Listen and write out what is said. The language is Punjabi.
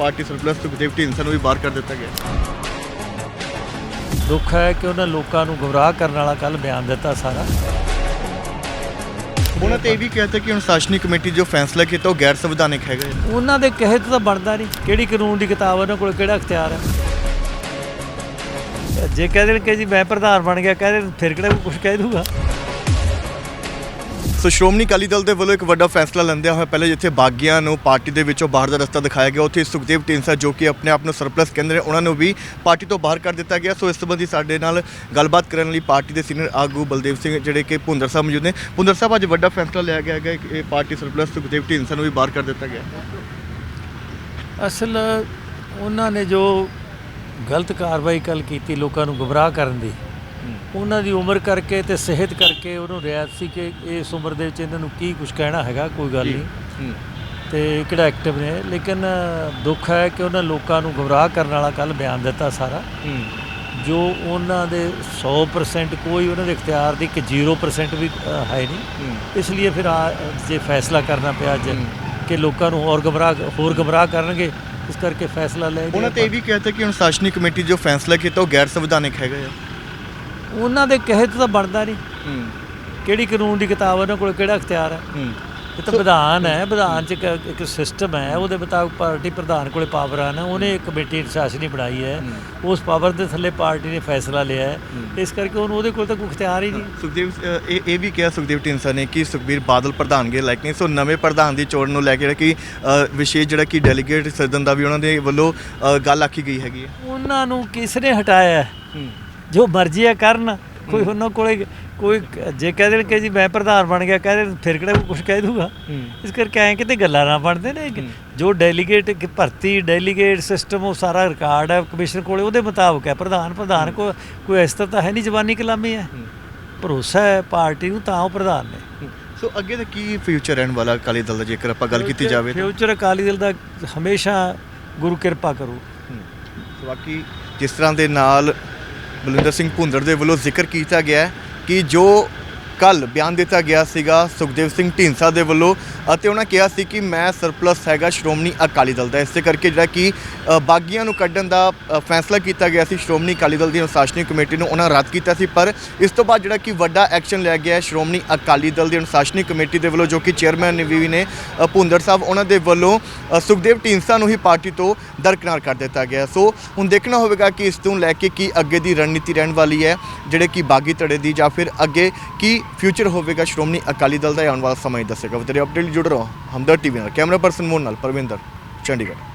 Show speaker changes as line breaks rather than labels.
ਪਾਰਟੀ ਸਰਪਲਸ ਸੁਖਦੇਵ ਢੀਂਡਸਾ ਨੂੰ ਵੀ ਬਾਹਰ ਕਰ ਦਿੱਤਾ ਗਿਆ।
ਦੁੱਖ ਹੈ ਕਿ ਉਹਨਾਂ ਲੋਕਾਂ ਨੂੰ ਗੁੰਮਰਾਹ ਕਰਨ ਵਾਲਾ ਕੱਲ ਬਿਆਨ ਦਿੱਤਾ ਸਾਰਾ।
ਉਹਨਾਂ ਤੇ ਇਹ ਵੀ ਕਹਿੰਦੇ ਕਿ ਅਨੁਸ਼ਾਸਨੀ ਕਮੇਟੀ ਜੋ ਫੈਸਲਾ ਕੀਤਾ ਉਹ ਗੈਰ ਸੰਵਿਧਾਨਿਕ ਹੈਗਾ।
ਉਹਨਾਂ ਦੇ ਕਹੇ ਤੋਂ ਤਾਂ ਬਣਦਾ ਨਹੀਂ ਕਿਹੜੀ ਕਾਨੂੰਨ ਦੀ ਕਿਤਾਬ ਉਹਨਾਂ ਕੋਲ ਕਿਹੜਾ ਅਖਤਿਆਰ ਹੈ। ਜੇ ਕਹਿ ਦੇਣ ਕਿ ਜੀ ਮੈਂ ਪ੍ਰਧਾਨ ਬਣ ਗਿਆ ਕਹਿ ਦੇਣ ਫਿਰ ਕਿਹੜਾ ਕੁਝ ਕਹਿ ਦੂਗਾ।
ਸੋ ਸ਼੍ਰੋਮਣੀ ਅਕਾਲੀ ਦਲ ਦੇ ਵੱਲੋਂ ਇੱਕ ਵੱਡਾ ਫੈਸਲਾ ਲੈਂਦਿਆਂ ਹੋਇਆ ਪਹਿਲੇ ਜਿੱਥੇ ਬਾਗੀਆਂ ਨੂੰ ਪਾਰਟੀ ਦੇ ਵਿੱਚੋਂ ਬਾਹਰ ਦਾ ਰਸਤਾ ਦਿਖਾਇਆ ਗਿਆ, ਉੱਥੇ ਸੁਖਦੇਵ ਢੀਂਡਸਾ ਜੋ ਕਿ ਆਪਣੇ ਆਪ ਨੂੰ ਸਰਪਲਸ ਕਹਿੰਦੇ ਨੇ, ਉਹਨਾਂ ਨੂੰ ਵੀ ਪਾਰਟੀ ਤੋਂ ਬਾਹਰ ਕਰ ਦਿੱਤਾ ਗਿਆ। ਸੋ ਇਸ ਸੰਬੰਧੀ ਸਾਡੇ ਨਾਲ ਗੱਲਬਾਤ ਕਰਨ ਲਈ ਪਾਰਟੀ ਦੇ ਸੀਨੀਅਰ ਆਗੂ ਬਲਦੇਵ ਸਿੰਘ, ਜਿਹੜੇ ਕਿ ਭੁੰਦਰ ਸਾਹਿਬ ਮੌਜੂਦ ਨੇ। ਭੁੰਦਰ ਸਾਹਿਬ, ਅੱਜ ਵੱਡਾ ਫੈਸਲਾ ਲਿਆ ਗਿਆ ਹੈ ਕਿ ਪਾਰਟੀ ਸਰਪਲਸ ਸੁਖਦੇਵ ਢੀਂਡਸਾ ਨੂੰ ਵੀ ਬਾਹਰ ਕਰ ਦਿੱਤਾ ਗਿਆ।
ਅਸਲ ਉਹਨਾਂ ਨੇ ਜੋ ਗਲਤ ਕਾਰਵਾਈ ਕੱਲ ਕੀਤੀ ਲੋਕਾਂ ਨੂੰ ਗੁੰਮਰਾਹ ਕਰਨ ਦੀ ਉਹਨਾਂ ਦੀ ਉਮਰ ਕਰਕੇ ਤੇ ਸਿਹਤ ਕਰਕੇ ਉਹਨੂੰ ਰਿਆਇਤ ਸੀ ਕਿ ਇਸ ਉਮਰ ਦੇ ਵਿੱਚ ਇਹਨਾਂ ਨੂੰ ਕੀ ਕੁਝ ਕਹਿਣਾ ਹੈਗਾ ਕੋਈ ਗੱਲ ਨਹੀਂ। ਤੇ ਕਿਹੜਾ ਐਕਟਿਵ ਨੇ ਲੇਕਿਨ ਦੁੱਖ ਹੈ ਕਿ ਉਹਨਾਂ ਲੋਕਾਂ ਨੂੰ ਗੁੰਮਰਾਹ ਕਰਨ ਵਾਲਾ ਕੱਲ ਬਿਆਨ ਦਿੱਤਾ ਸਾਰਾ। ਜੋ ਉਹਨਾਂ ਦੇ 100% ਕੋਈ ਉਹਨਾਂ ਦੇ ਇਖਤਿਆਰ ਦੀ ਕਿ 0% ਵੀ ਹੈ ਨਹੀਂ। ਇਸ ਲਈ ਫਿਰ ਆ ਜੇ ਫੈਸਲਾ ਕਰਨਾ ਪਿਆ ਅੱਜ। ਕਿ ਲੋਕਾਂ ਨੂੰ ਹੋਰ ਗੁੰਮਰਾਹ ਹੋਰ ਗੁੰਮਰਾਹ ਕਰਨਗੇ ਇਸ ਕਰਕੇ ਫੈਸਲਾ ਲਿਆ ਗਿਆ।
ਉਹਨਾਂ ਤੇ ਇਹ ਵੀ ਕਹਿੰਦੇ ਕਿ ਅਨੁਸ਼ਾਸਨੀ ਕਮੇਟੀ ਜੋ ਫੈਸਲਾ ਕੀਤਾ ਉਹ ਗੈਰ ਸੰਵਿਧਾਨਿਕ ਹੈਗਾ ਹੈ
ਉਹਨਾਂ ਦੇ ਕਹੇ ਤੋਂ ਤਾਂ ਬਣਦਾ ਨਹੀਂ।
ਹੂੰ।
ਕਿਹੜੀ ਕਾਨੂੰਨ ਦੀ ਕਿਤਾਬ ਉਹਨਾਂ ਕੋਲ ਕਿਹੜਾ ਅਖਤਿਆਰ ਹੈ?
ਹੂੰ।
ਇਹ ਤਾਂ ਵਿਧਾਨ ਹੈ ਵਿਧਾਨ ਚ ਇੱਕ- ਸਿਸਟਮ ਹੈ ਉਹਦੇ ਮੁਤਾਬਕ ਪਾਰਟੀ ਪ੍ਰਧਾਨ ਕੋਲੇ ਪਾਵਰ ਹਨ। ਉਹਨੇ ਇੱਕ ਕਮੇਟੀ ਸ਼ਾਸਨੀ ਬਣਾਈ ਹੈ। ਉਸ ਪਾਵਰ ਦੇ ਥੱਲੇ ਪਾਰਟੀ ਨੇ ਫੈਸਲਾ ਲਿਆ ਹੈ। ਇਸ ਕਰਕੇ ਉਹਨੂੰ ਉਹਦੇ ਕੋਲ ਤਾਂ ਕੋਈ ਅਖਤਿਆਰ ਹੀ ਨਹੀਂ।
ਸੁਖਦੇਵ ਇਹ ਇਹ ਵੀ ਕਿਹਾ ਸੁਖਦੇਵ ਢੀਂਡਸਾ ਨੇ ਕਿ ਸੁਖਬੀਰ ਬਾਦਲ ਪ੍ਰਧਾਨਗੀ ਲਾਇਕ ਨਹੀਂ ਸੋ ਨਵੇਂ ਪ੍ਰਧਾਨ ਦੀ ਚੋਣ ਨੂੰ ਲੈ ਕੇ ਜਿਹੜਾ ਕਿ ਵਿਸ਼ੇਸ਼ ਜਿਹੜਾ ਕਿ ਡੈਲੀਗੇਟ ਸਦਨ ਦਾ ਵੀ ਉਹਨਾਂ ਦੇ ਵੱਲੋਂ ਗੱਲ ਆਖੀ ਗਈ ਹੈਗੀ ਹੈ।
ਉਹਨਾਂ ਨੂੰ ਕਿਸ ਨੇ ਹਟਾਇਆ ਹੈ? ਜੋ ਮਰਜ਼ੀ ਹੈ ਕਰਨ ਕੋਈ ਉਹਨਾਂ ਕੋਲੇ ਕੋਈ ਜੇ ਕਹਿ ਦੇਣ ਕਿ ਜੀ ਮੈਂ ਪ੍ਰਧਾਨ ਬਣ ਗਿਆ ਕਹਿ ਦੇਣ ਫਿਰ ਕਿਹੜਾ ਕੁਝ ਕਹਿ ਦੂਗਾ। ਇਸ ਕਰਕੇ ਐਂ ਕਿਤੇ ਗੱਲਾਂ ਨਾ ਬਣਦੇ ਨੇ। ਜੋ ਡੈਲੀਗੇਟ ਕਿ ਭਰਤੀ ਡੈਲੀਗੇਟ ਸਿਸਟਮ ਉਹ ਸਾਰਾ ਰਿਕਾਰਡ ਹੈ ਕਮਿਸ਼ਨ ਕੋਲੇ ਉਹਦੇ ਮੁਤਾਬਕ ਹੈ। ਪ੍ਰਧਾਨ ਪ੍ਰਧਾਨ ਕੋ ਕੋਈ ਇਸ ਤਰ੍ਹਾਂ ਤਾਂ ਹੈ ਨਹੀਂ ਜ਼ਬਾਨੀ ਕਲਾਮੀ ਹੈ। ਭਰੋਸਾ ਹੈ ਪਾਰਟੀ ਨੂੰ ਤਾਂ ਉਹ ਪ੍ਰਧਾਨ ਨੇ।
ਸੋ ਅੱਗੇ ਦਾ ਕੀ ਫਿਊਚਰ ਰਹਿਣ ਵਾਲਾ ਅਕਾਲੀ ਦਲ ਦਾ ਜੇਕਰ ਆਪਾਂ ਗੱਲ ਕੀਤੀ ਜਾਵੇ ਤਾਂ?
ਫਿਊਚਰ ਅਕਾਲੀ ਦਲ ਦਾ ਹਮੇਸ਼ਾ ਗੁਰੂ ਕਿਰਪਾ ਕਰੂ।
ਬਾਕੀ ਜਿਸ ਤਰ੍ਹਾਂ ਦੇ ਨਾਲ ਬਲਵਿੰਦਰ ਸਿੰਘ ਭੁੰਦੜ ਦੇ ਵੱਲੋਂ ਜ਼ਿਕਰ ਕੀਤਾ ਗਿਆ ਹੈ ਕਿ ਜੋ ਕੱਲ ਬਿਆਨ ਦਿੱਤਾ ਗਿਆ ਸੀਗਾ ਸੁਖਦੇਵ ਸਿੰਘ ਢੀਂਡਸਾ ਦੇ ਵੱਲੋਂ ਅਤੇ ਉਹਨਾਂ ਕਿਹਾ ਸੀ ਕਿ ਮੈਂ ਸਰਪਲਸ ਹੈਗਾ ਸ਼੍ਰੋਮਣੀ ਅਕਾਲੀ ਦਲ ਦਾ। ਇਸੇ ਕਰਕੇ ਜਿਹੜਾ ਕਿ ਬਾਗੀਆਂ ਨੂੰ ਕੱਢਣ ਦਾ ਫੈਸਲਾ ਕੀਤਾ ਗਿਆ ਸੀ ਸ਼੍ਰੋਮਣੀ ਅਕਾਲੀ ਦਲ ਦੀ ਅਨੁਸ਼ਾਸਨੀ ਕਮੇਟੀ ਨੂੰ। ਉਹਨਾਂ ਰੱਦ ਕੀਤਾ ਸੀ ਪਰ ਇਸ ਤੋਂ ਬਾਅਦ ਜਿਹੜਾ ਕਿ ਵੱਡਾ ਐਕਸ਼ਨ ਲਿਆ ਗਿਆ ਸ਼੍ਰੋਮਣੀ ਅਕਾਲੀ ਦਲ ਦੀ ਅਨੁਸ਼ਾਸਨੀ ਕਮੇਟੀ ਦੇ ਵੱਲੋਂ ਜੋ ਕਿ ਚੇਅਰਮੈਨ ਵੀ ਨੇ ਅ, ਸਾਹਿਬ ਉਹਨਾਂ ਦੇ ਵੱਲੋਂ ਸੁਖਦੇਵ ਢੀਂਡਸਾ ਨੂੰ ਹੀ ਪਾਰਟੀ ਤੋਂ ਦਰਕਨਾਰ ਕਰ ਦਿੱਤਾ ਗਿਆ। ਸੋ ਹੁਣ ਦੇਖਣਾ ਹੋਵੇਗਾ ਕਿ ਇਸ ਤੋਂ ਲੈ ਕੇ ਕੀ ਅੱਗੇ ਦੀ ਰਣਨੀਤੀ ਰਹਿਣ ਵਾਲੀ ਹੈ ਜਿਹੜੇ ਕਿ ਬਾਗੀ ਧੜੇ ਦੀ ਜਾਂ ਫਿਰ ਅੱਗੇ ਕੀ ਫਿਊਚਰ ਹੋਵੇਗਾ ਸ਼੍ਰੋਮਣੀ ਅਕਾਲੀ ਦਲ ਦਾ ਆਉਣ ਵਾਲਾ ਸਮਾਂ ਹੀ ਦੱਸੇਗਾ। ਵਧੇਰੇ ਅਪਡੇਟ ਲਈ ਜੁੜ ਰਹੋ। ਹਮਦਰ ਟੀਵੀ ਨਾਲ ਕੈਮਰਾ ਪਰਸਨ ਮੋਹਨ ਨਾਲ ਪਰਵਿੰਦਰ ਚੰਡੀਗੜ੍ਹ।